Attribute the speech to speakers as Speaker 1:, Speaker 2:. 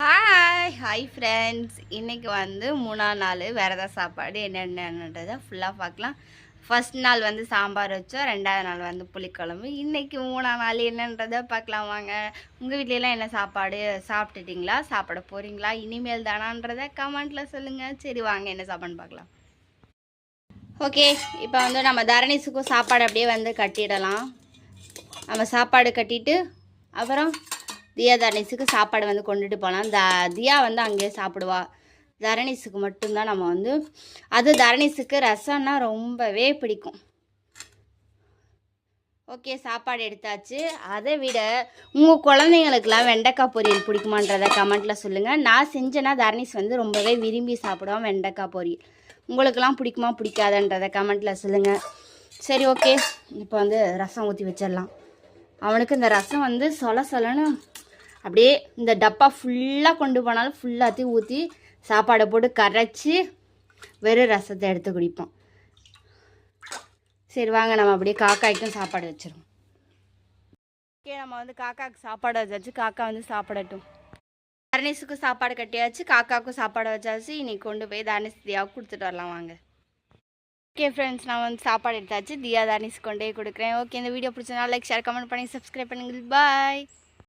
Speaker 1: Hi hi friends இன்றைக்கி வந்து மூணாம் நாள் விரத சாப்பாடு. என்னென்னன்றதை ஃபுல்லாக பார்க்கலாம். ஃபர்ஸ்ட் நாள் வந்து சாம்பார் வச்சோம். ரெண்டாவது நாள் வந்து புளிக்குழம்பு. இன்றைக்கி மூணாம் நாள் என்னன்றதை பார்க்கலாம் வாங்க. உங்கள் வீட்லலாம் என்ன சாப்பாடு? சாப்பிட்டுட்டிங்களா? சாப்பிட போகிறீங்களா இனிமேல் தானான்றதை கமெண்ட்டில் சொல்லுங்கள் சரி வாங்க. என்ன சாப்பாடுன்னு பார்க்கலாம். ஓகே இப்போ வந்து நம்ம தரணிஸுக்கும் சாப்பாடு அப்படியே வந்து கட்டிடலாம். நம்ம சாப்பாடு கட்டிட்டு அப்புறம் தியா தரணிஸுக்கு சாப்பாடு வந்து கொண்டுட்டு போகலாம் த தியா வந்து அங்கேயே சாப்பிடுவா. தரணிஸுக்கு மட்டும்தான் நம்ம வந்து அது தரணிஸுக்கு ரசம்னா ரொம்பவே பிடிக்கும். ஓகே சாப்பாடு எடுத்தாச்சு. அதை விட உங்கள் குழந்தைங்களுக்கெல்லாம் வெண்டைக்காய் பொரியல் பிடிக்குமான்றத கமெண்ட்டில் சொல்லுங்கள் நான் செஞ்சேன்னா தரணிஸ் வந்து ரொம்பவே விரும்பி சாப்பிடுவான் வெண்டைக்காய் பொரியல். உங்களுக்கெல்லாம் பிடிக்குமா பிடிக்காதன்றத கமெண்ட்டில் சொல்லுங்கள் சரி ஓகே. இப்போ வந்து ரசம் ஊற்றி வச்சிடலாம். அவனுக்கு இந்த ரசம் வந்து சொல சொலன்னு அப்படியே இந்த டப்பா ஃபுல்லாக கொண்டு போனாலும் ஃபுல்லாத்தையும் ஊற்றி சாப்பாடை போட்டு கரைச்சி வெறும் ரசத்தை எடுத்து குடிப்போம். சரி வாங்க நம்ம அப்படியே காக்காய்க்கும் சாப்பாடு வச்சிருவோம். ஓகே நம்ம வந்து காக்காவுக்கு சாப்பாடு வச்சாச்சு. காக்கா வந்து சாப்பிடட்டும். தர்ணேஷுக்கும் சாப்பாடு கட்டியாச்சு. காக்காவுக்கும் சாப்பாடு வச்சாச்சு. இன்னைக்கு கொண்டு போய் தர்ணேஷ் தியாவுக்கு கொடுத்துட்டு வரலாம் வாங்க. ஓகே ஃப்ரெண்ட்ஸ் நான் வந்து சாப்பாடு எடுத்தாச்சு. தியா தானிஸ் கொண்டே கொடுக்குறேன். ஓகே இந்த வீடியோ பிடிச்சதுனால லைக் ஷேர் கமெண்ட் பண்ணி சப்ஸ்கிரைப் பண்ணுங்கள். பாய்